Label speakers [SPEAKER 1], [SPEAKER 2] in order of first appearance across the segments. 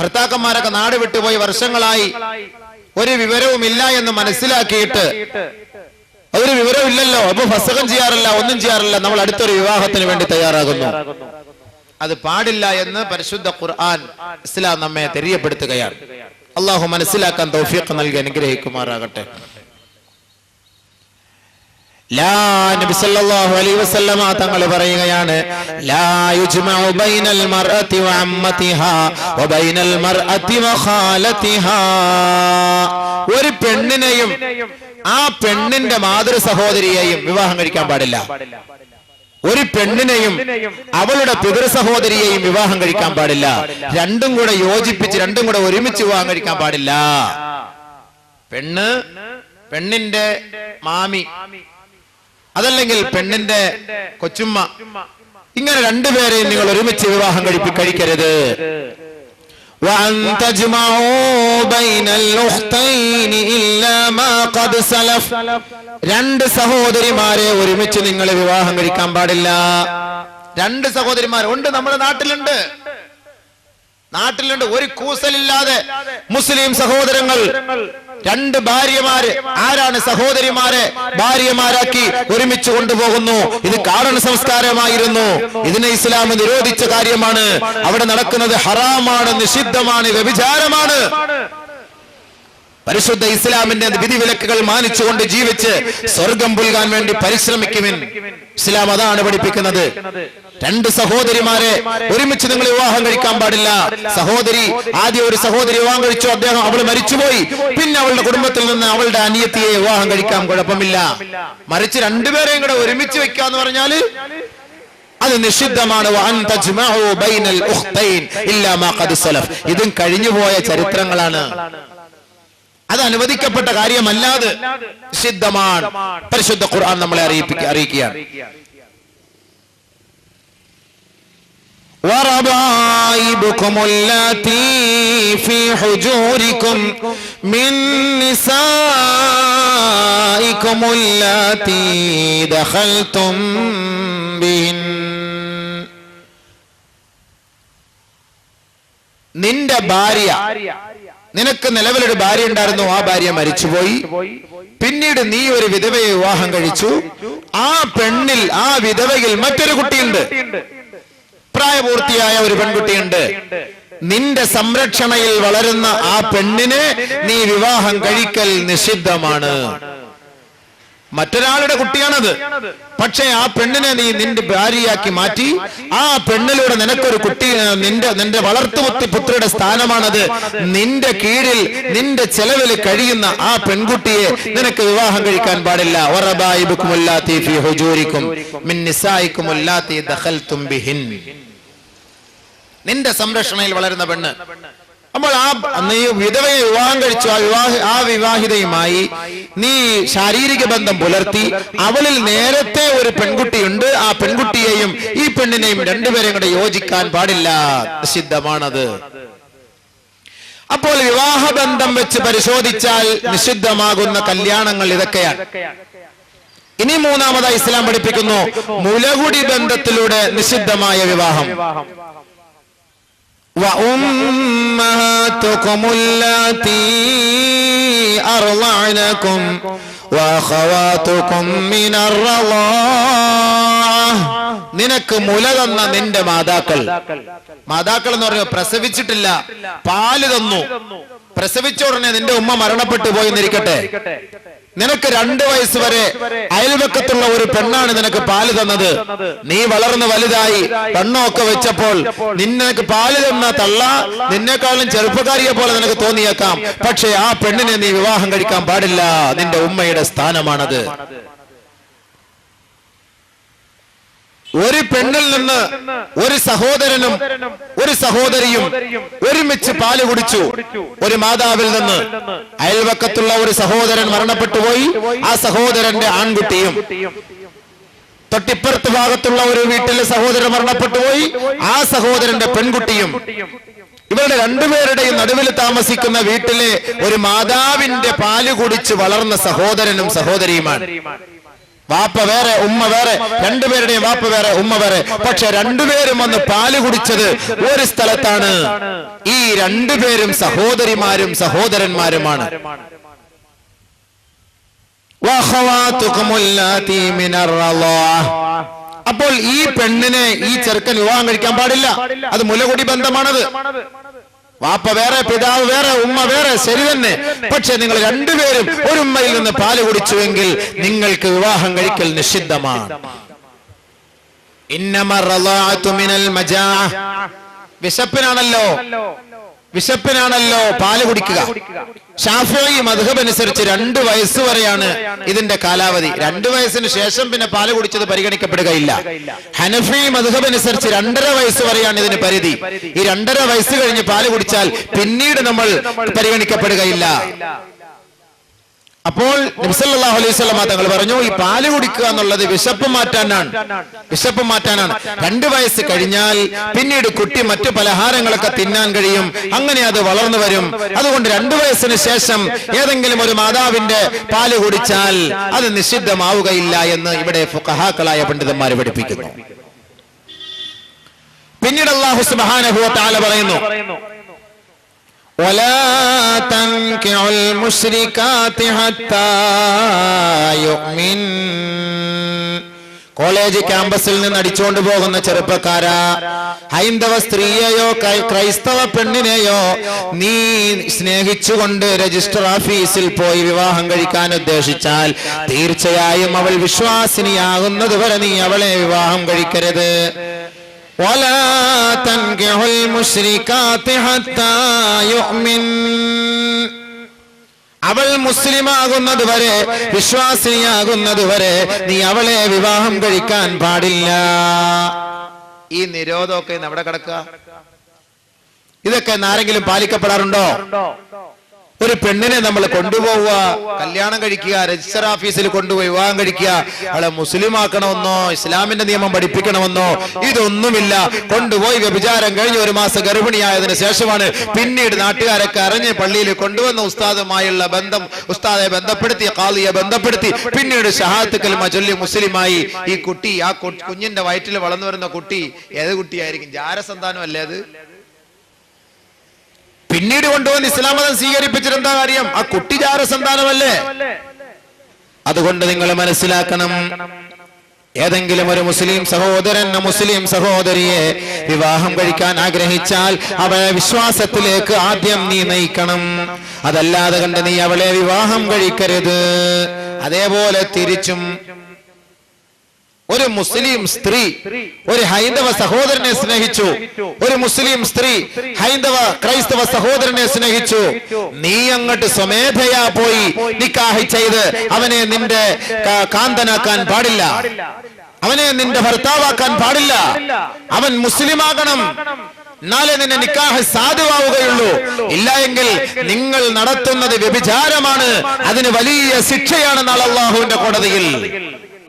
[SPEAKER 1] ഭർത്താക്കന്മാരൊക്കെ നാട് വിട്ടുപോയി വർഷങ്ങളായി. ഒരു വിവരവുമില്ല എന്ന് മനസ്സിലാക്കിയിട്ട് അതൊരു വിവരമില്ലല്ലോ അപ്പൊ ഫസകം ചെയ്യാറില്ല ഒന്നും ചെയ്യാറില്ല. നമ്മൾ അടുത്തൊരു വിവാഹത്തിന് വേണ്ടി തയ്യാറാകുന്നു. അത് പാടില്ല എന്ന് പരിശുദ്ധ ഖുർആൻ ഇസ്ലാം നമ്മെ തെരിയപ്പെടുത്തുകയാണ്. അള്ളാഹു മനസ്സിലാക്കാൻ തൗഫീഖ് നൽകി അനുഗ്രഹിക്കുമാറാകട്ടെ. വ പറയുകയാണ് ഒരു പെണ്ണിനെയും ആ പെണ്ണിന്റെ മാതൃ സഹോദരിയെയും വിവാഹം കഴിക്കാൻ പാടില്ല. ഒരു പെണ്ണിനെയും അവളുടെ പിതൃ സഹോദരിയെയും വിവാഹം കഴിക്കാൻ പാടില്ല. രണ്ടും കൂടെ യോജിപ്പിച്ച് രണ്ടും കൂടെ ഒരുമിച്ച് വിവാഹം കഴിക്കാൻ പാടില്ല. പെണ്ണ് പെണ്ണിന്റെ മാമി അതല്ലെങ്കിൽ പെണ്ണിന്റെ കൊച്ചുമ്മ. ഇങ്ങനെ രണ്ടുപേരെയും നിങ്ങൾ ഒരുമിച്ച് വിവാഹം കഴിപ്പി കഴിക്കരുത്. രണ്ട് സഹോദരിമാരെ ഒരുമിച്ച് നിങ്ങൾ വിവാഹം കഴിക്കാൻ പാടില്ല. രണ്ട് സഹോദരിമാർ ഉണ്ട് നമ്മുടെ നാട്ടിലുണ്ട്. നാട്ടിലുണ്ട് ഒരു കൂസലില്ലാതെ മുസ്ലിം സഹോദരങ്ങൾ. രണ്ട് ഭാര്യമാര് ആരാണ് സഹോദരിമാരെ ഭാര്യമാരാക്കി ഒരുമിച്ച് കൊണ്ടുപോകുന്നു? ഇത് കാരണ സംസ്കാരമായിരുന്നു. ഇതിനെ ഇസ്ലാം നിരോധിച്ച കാര്യമാണ്. അവിടെ നടക്കുന്നത് ഹറാമാണ് നിഷിദ്ധമാണ് വ്യഭിചാരമാണ്. പരിശുദ്ധ ഇസ്ലാമിന്റെ വിധിവിലക്കുകൾ മാനിച്ചുകൊണ്ട് ജീവിച്ച് സ്വർഗം പുൽകാൻ വേണ്ടി പരിശ്രമിക്കുവിൻ. ഇസ്ലാം അതാണ് പഠിപ്പിക്കുന്നത്. രണ്ട് സഹോദരിമാരെ ഒരുമിച്ച് നിങ്ങൾ വിവാഹം കഴിക്കാൻ പാടില്ല. സഹോദരി ആദ്യം ഒരു സഹോദരി വിവാഹം കഴിച്ചു അദ്ദേഹം അവൾ മരിച്ചുപോയി. പിന്നെ അവളുടെ കുടുംബത്തിൽ നിന്ന് അവളുടെ അനിയത്തിയെ വിവാഹം കഴിക്കാൻ കുഴപ്പമില്ല. മറിച്ച് രണ്ടുപേരെയും കൂടെ ഒരുമിച്ച് വെക്കാന്ന് പറഞ്ഞാൽ അത് നിഷിദ്ധമാണ്. ഇതും കഴിഞ്ഞുപോയ ചരിത്രങ്ങളാണ്. അത് അനുവദിക്കപ്പെട്ട കാര്യമല്ലാതെ നിഷിദ്ധമാണ് പരിശുദ്ധ ഖുർആൻ നമ്മളെ അറിയിപ്പിക്ക അറിയിക്കുകയാണ് وربائبكم اللاتي في حجوركم من نسائكم اللاتي دخلتم بهن നിന്റെ ഭാര്യ നിനക്ക് നിലവിലൊരു ഭാര്യ ഉണ്ടായിരുന്നു. ആ ഭാര്യ മരിച്ചുപോയി. പിന്നീട് നീ ഒരു വിധവയെ വിവാഹം കഴിച്ചു. ആ പെണ്ണിൽ ആ വിധവയിൽ മറ്റൊരു കുട്ടിയുണ്ട്. പ്രായപൂർത്തിയായ ഒരു പെൺകുട്ടിയുണ്ട്. നിന്റെ സംരക്ഷണയിൽ വളരുന്ന ആ പെണ്ണിനെ നീ വിവാഹം കഴിക്കൽ നിഷിദ്ധമാണ്. മറ്റൊരാളുടെ കുട്ടിയാണത്. പക്ഷേ ആ പെണ്ണിനെ നീ നിന്റെ ഭാര്യയാക്കി മാറ്റി. ആ പെണ്ണിലൂടെ നിനക്കൊരു കുട്ടി നിന്റെ നിന്റെ വളർത്തുമുത്തി പുത്രിയുടെ സ്ഥാനമാണത്. നിന്റെ കീഴിൽ നിന്റെ ചെലവിൽ കഴിയുന്ന ആ പെൺകുട്ടിയെ നിനക്ക് വിവാഹം കഴിക്കാൻ പാടില്ല. നിന്റെ സംരക്ഷണയിൽ വളരുന്ന പെണ്ണ്. അപ്പോൾ ആ നീ വിധവയെ വിവാഹം കഴിച്ചു ആ വിവാഹ ആ വിവാഹിതയുമായി നീ ശാരീരിക ബന്ധം പുലർത്തി അവളിൽ നേരത്തെ ഒരു പെൺകുട്ടിയുണ്ട് ആ പെൺകുട്ടിയെയും ഈ പെണ്ണിനെയും രണ്ടുപേരെയും കൂടെ യോജിക്കാൻ പാടില്ല. നിഷിദ്ധമാണത്. അപ്പോൾ വിവാഹബന്ധം വെച്ച് പരിശോധിച്ചാൽ നിഷിദ്ധമാകുന്ന കല്യാണങ്ങൾ ഇതൊക്കെയാണ്. ഇനി മൂന്നാമതായി ഇസ്ലാം പഠിപ്പിക്കുന്നു മുലകുടി ബന്ധത്തിലൂടെ നിഷിദ്ധമായ വിവാഹം. وأمهاتكم اللاتي أرضعنكم وأخواتكم من الرضاعة നിനക്ക് മുല തന്ന നിന്റെ മാതാക്കൾ മാതാക്കൾ എന്ന് പറയുമ്പോൾ പ്രസവിച്ചിട്ടില്ല പാല് തന്നു പ്രസവിച്ച ഉടനെ നിന്റെ ഉമ്മ മരണപ്പെട്ടു പോയി എന്നിരിക്കട്ടെ നിനക്ക് രണ്ടു വയസ്സ് വരെ അയൽവക്കത്തുള്ള ഒരു പെണ്ണാണ് നിനക്ക് പാൽ തന്നത്. നീ വളർന്ന് വലുതായി പെണ്ണൊക്കെ വെച്ചപ്പോൾ നിനക്ക് പാൽ തന്ന തള്ള നിന്നെക്കാളും ചെറുപ്പക്കാരിയെ പോലെ നിനക്ക് തോന്നിയേക്കാം. പക്ഷെ ആ പെണ്ണിനെ നീ വിവാഹം കഴിക്കാൻ പാടില്ല. നിന്റെ ഉമ്മയുടെ സ്ഥാനമാണത്. ഒരു പെണ്ണിൽ നിന്ന് ഒരു സഹോദരനും ഒരു സഹോദരിയും ഒരുമിച്ച് പാൽ കുടിച്ചു. ഒരു മാതാവിൽ നിന്ന് അയൽവക്കത്തുള്ള ഒരു സഹോദരൻ മരണപ്പെട്ടുപോയി ആ സഹോദരന്റെ ആൺകുട്ടിയും തൊട്ടിപ്പുറത്ത് ഭാഗത്തുള്ള ഒരു വീട്ടിലെ സഹോദരൻ മരണപ്പെട്ടുപോയി ആ സഹോദരന്റെ പെൺകുട്ടിയും ഇവരുടെ രണ്ടുപേരുടെയും നടുവിൽ താമസിക്കുന്ന വീട്ടിലെ ഒരു മാതാവിന്റെ പാൽ കുടിച്ച് വളർന്ന സഹോദരനും സഹോദരിയുമാണ്. വാപ്പ വേറെ ഉമ്മ വേറെ രണ്ടുപേരുടെയും വാപ്പ വേറെ ഉമ്മ വേറെ. പക്ഷെ രണ്ടുപേരും വന്ന് പാൽ കുടിച്ചത് ഒരു സ്ഥലത്താണ്. ഈ രണ്ടുപേരും സഹോദരിമാരും സഹോദരന്മാരുമാണ്. അപ്പോൾ ഈ പെണ്ണിനെ ഈ ചെറുക്കൻ വിവാഹം കഴിക്കാൻ പാടില്ല. അത് മുലകുടി ബന്ധമാണത്. വാപ്പ വേറെ പിതാവ് വേറെ ഉമ്മ വേറെ ശരി തന്നെ. പക്ഷെ നിങ്ങൾ രണ്ടുപേരും ഒരു ഉമ്മയിൽ നിന്ന് പാൽ കുടിച്ചുവെങ്കിൽ നിങ്ങൾക്ക് വിവാഹം കഴിക്കൽ നിഷിദ്ധമാണ്. ഇന്നമ മിനൽ മജാഅ. വിശപ്പിനാണല്ലോ. വിശപ്പിനാണല്ലോ പാൽ കുടിക്കുക. ഷാഫി മധുഹബ് അനുസരിച്ച് രണ്ട് വയസ്സ് വരെയാണ് ഇതിന്റെ കാലാവധി. രണ്ട് വയസ്സിന് ശേഷം പിന്നെ പാൽ കുടിച്ചത് പരിഗണിക്കപ്പെടുകയില്ല. ഹനഫി മധുഹബ് അനുസരിച്ച് രണ്ടര വയസ്സ് വരെയാണ് ഇതിന് പരിധി. ഈ രണ്ടര വയസ്സ് കഴിഞ്ഞ് പാൽ കുടിച്ചാൽ പിന്നീട് നമ്മൾ പരിഗണിക്കപ്പെടുകയില്ല. അപ്പോൾ നബ്സല്ലാഹു അലൈഹി തങ്ങൾ പറഞ്ഞു ഈ പാൽ കുടിക്കുക എന്നുള്ളത് വിശപ്പ് മാറ്റാനാണ്. വിശപ്പ് മാറ്റാനാണ്. രണ്ട് വയസ്സ് കഴിഞ്ഞാൽ പിന്നീട് കുട്ടി മറ്റു പലഹാരങ്ങളൊക്കെ തിന്നാൻ കഴിയും. അങ്ങനെ അത് വളർന്നു വരും. അതുകൊണ്ട് രണ്ടു വയസ്സിന് ശേഷം ഏതെങ്കിലും ഒരു മാതാവിന്റെ പാൽ കുടിച്ചാൽ അത് നിഷിദ്ധമാവുകയില്ല എന്ന് ഇവിടെ ഫുഖഹാക്കളായ പണ്ഡിതന്മാർ പഠിപ്പിക്കുന്നു. പിന്നീട് അള്ളാഹു സുബ്ഹാനഹു വ തആല പറയുന്നു ولا تنكحوا المشركات حتى يؤمن കോളേജ് ക്യാമ്പസിൽ നിന്ന് അടിച്ചുകൊണ്ട് പോകുന്ന ചെറുപ്പക്കാരാ ഹൈന്ദവ സ്ത്രീയെയോ ക്രൈ- ക്രൈസ്തവ പെണ്ണിനെയോ നീ സ്നേഹിച്ചുകൊണ്ട് രജിസ്റ്റർ ഓഫീസിൽ പോയി വിവാഹം കഴിക്കാൻ ഉദ്ദേശിച്ചാൽ തീർച്ചയായും അവൾ വിശ്വാസിനിയാകുന്നത് വരെ നീ അവളെ വിവാഹം കഴിക്കരുത് ولا تنكحوا المشركات حتى يؤمن അവൾ മുസ്ലിമാകുന്നത് വരെ വിശ്വാസിനിയാകുന്നത് വരെ നീ അവളെ വിവാഹം കഴിക്കാൻ പാടില്ല ഈ നിരോധമൊക്കെ ഇന്ന് എവിടെ കിടക്കുക ഇതൊക്കെ ഇന്ന് ആരെങ്കിലും പാലിക്കപ്പെടാറുണ്ടോ ഒരു പെണ്ണിനെ നമ്മൾ കൊണ്ടുപോവുക. കല്യാണം കഴിക്കുക രജിസ്റ്റർ ഓഫീസിൽ കൊണ്ടുപോയി വിവാഹം കഴിക്കുക. അവളെ മുസ്ലിം ആക്കണമെന്നോ ഇസ്ലാമിന്റെ നിയമം പഠിപ്പിക്കണമെന്നോ ഇതൊന്നുമില്ല. കൊണ്ടുപോയി വ്യഭിചാരം കഴിഞ്ഞ ഒരു മാസം ഗർഭിണിയായതിനു ശേഷമാണ് പിന്നീട് നാട്ടുകാരൊക്കെ അറിഞ്ഞ് പള്ളിയിൽ കൊണ്ടുവന്ന ഉസ്താദുമായുള്ള ബന്ധം ഉസ്താദെ ബന്ധപ്പെടുത്തി കാളിയെ ബന്ധപ്പെടുത്തി. പിന്നീട് ഷഹാത്തുക്കൽ മജൊല്ലി മുസ്ലിമായി ഈ കുട്ടി ആ കുഞ്ഞിന്റെ വയറ്റിൽ വളർന്നു വരുന്ന കുട്ടി ഏത് കുട്ടിയായിരിക്കും? ജാരസന്താനം അല്ലേ അത്? പിന്നീട് കൊണ്ടുവന്ന് ഇസ്ലാം മതം സ്വീകരിപ്പിച്ചിരുന്ന കാര്യം? ആ കുട്ടി ജാരസന്താനമല്ലേ അതുകൊണ്ട് നിങ്ങൾ മനസ്സിലാക്കണം. ഏതെങ്കിലും ഒരു മുസ്ലിം സഹോദരൻ മുസ്ലിം സഹോദരിയെ വിവാഹം കഴിക്കാൻ ആഗ്രഹിച്ചാൽ അവളെ വിശ്വാസത്തിലേക്ക് ആദ്യം നീ നയിക്കണം. അതല്ലാതെ കണ്ട് നീ അവളെ വിവാഹം കഴിക്കരുത്. അതേപോലെ തിരിച്ചും ഒരു മുസ്ലിം സ്ത്രീ ഒരു ഹൈന്ദവ സഹോദരനെ സ്നേഹിച്ചു. ഒരു മുസ്ലിം സ്ത്രീ ഹൈന്ദവ ക്രൈസ്തവ സഹോദരനെ സ്നേഹിച്ചു. നീ അങ്ങോട്ട് സ്വമേധയാ പോയി നിക്കാഹി ചെയ്ത് അവനെ നിന്റെ കാന്തനാക്കാൻ പാടില്ല. അവനെ നിന്റെ ഭർത്താവാക്കാൻ പാടില്ല. അവൻ മുസ്ലിമാകണം. എന്നാലേ നിന്നെ നിക്കാഹ് സാധുവാവുകയുള്ളൂ. ഇല്ല എങ്കിൽ നിങ്ങൾ നടത്തുന്നത് വ്യഭിചാരമാണ്. അതിന് വലിയ ശിക്ഷയാണ് നാളെ അള്ളാഹുവിന്റെ കോടതിയിൽ.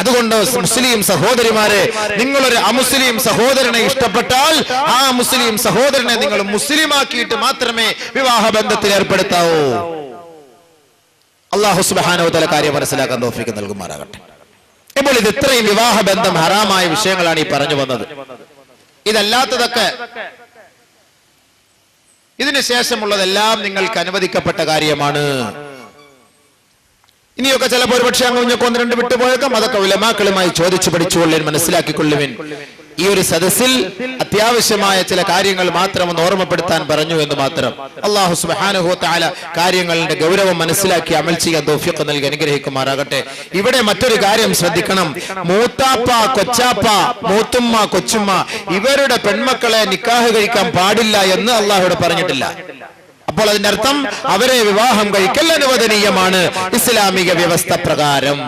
[SPEAKER 1] അതുകൊണ്ട് മുസ്ലിം സഹോദരിമാരെ നിങ്ങളൊരു അമുസ്ലിം സഹോദരനെ ഇഷ്ടപ്പെട്ടാൽ ആ മുസ്ലിം സഹോദരനെ നിങ്ങൾ മുസ്ലിമാക്കിയിട്ട് മാത്രമേ വിവാഹ ബന്ധത്തിൽ ഏർപ്പെടുത്താവൂ. അള്ളാഹു സുബാനോ തല കാര്യം മനസ്സിലാക്കാൻ തോഫിക്ക് നൽകുമാറാകട്ടെ. ഇപ്പോൾ ഇത് ഇത്രയും വിവാഹ ബന്ധം ഹറാമായ വിഷയങ്ങളാണ് ഈ പറഞ്ഞു വന്നത്. ഇതല്ലാത്തതൊക്കെ ഇതിനു ശേഷമുള്ളതെല്ലാം നിങ്ങൾക്ക് അനുവദിക്കപ്പെട്ട കാര്യമാണ്. ഇനിയൊക്കെ ചിലപ്പോൾ ഒരു പക്ഷേ അങ്ങ് കുഞ്ഞൊക്കെ ഒന്ന് രണ്ട് വിട്ടുപോയേക്കാം അതൊക്കെ ഉലമാക്കളുമായി ചോദിച്ചു പഠിച്ചുകൊള്ളേൻ മനസ്സിലാക്കിക്കൊള്ളുവിൻ ഈ ഒരു സദസ്സിൽ അത്യാവശ്യമായ ചില കാര്യങ്ങൾ മാത്രം ഒന്ന് ഓർമ്മപ്പെടുത്താൻ പറഞ്ഞു എന്ന് മാത്രം. അള്ളാഹു സുബ്ഹാനഹു തആല കാര്യങ്ങളുടെ ഗൗരവം മനസ്സിലാക്കി അമൽ ചെയ്യാൻ തോഫിയൊക്കെ നൽകി അനുഗ്രഹിക്കുമാറാകട്ടെ. ഇവിടെ മറ്റൊരു കാര്യം ശ്രദ്ധിക്കണം. മൂത്താപ്പ കൊച്ചാപ്പ മൂത്തുമ്മ കൊച്ചുമ്മ ഇവരുടെ പെൺമക്കളെ നിക്കാഹ് കഴിക്കാൻ പാടില്ല എന്ന് അള്ളാഹുവിടെ പറഞ്ഞിട്ടില്ല. അപ്പോൾ അതിന്റെ അർത്ഥം അവരെ വിവാഹം കഴിക്കൽ അനുവദനീയമാണ് ഇസ്ലാമിക വ്യവസ്ഥ പ്രകാരം.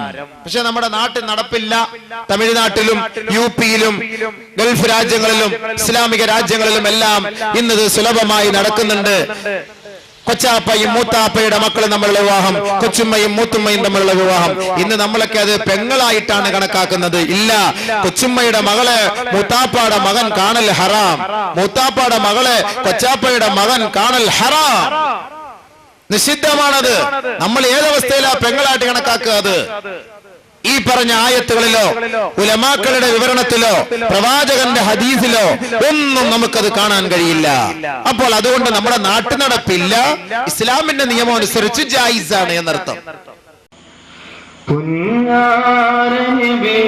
[SPEAKER 1] പക്ഷെ നമ്മുടെ നാട്ടിൽ നടപ്പില്ല. തമിഴ്നാട്ടിലും യു പിയിലും ഗൾഫ് രാജ്യങ്ങളിലും ഇസ്ലാമിക രാജ്യങ്ങളിലും എല്ലാം ഇന്നത് സുലഭമായി നടക്കുന്നുണ്ട്. കൊച്ചാപ്പയും മൂത്താപ്പയുടെ മക്കൾ തമ്മിലുള്ള വിവാഹം കൊച്ചുമ്മയും മൂത്തുമ്മയും തമ്മിലുള്ള വിവാഹം. ഇന്ന് നമ്മളൊക്കെ അത് പെങ്ങളായിട്ടാണ് കണക്കാക്കുന്നത്. ഇല്ല. കൊച്ചുമ്മയുടെ മകളെ മൂത്താപ്പയുടെ മകൻ കാണൽ ഹറാം. മൂത്താപ്പയുടെ മകളെ കൊച്ചാപ്പയുടെ മകൻ കാണൽ ഹറാം. നിഷിദ്ധമാണത്. നമ്മൾ ഏതവസ്ഥയിലാ പെങ്ങളായിട്ട് കണക്കാക്കുക അത്? ഈ പറഞ്ഞ ആയത്തുകളിലോ ഉലമാക്കളുടെ വിവരണത്തിലോ പ്രവാചകന്റെ ഹദീസിലോ ഒന്നും നമുക്കത് കാണാൻ കഴിയില്ല. അപ്പോൾ അതുകൊണ്ട് നമ്മുടെ നാട്ടു നടപ്പില്ല. ഇസ്ലാമിന്റെ നിയമം അനുസരിച്ച് ജായിസാണ് എന്നർത്ഥം.
[SPEAKER 2] പുന്നാരനബി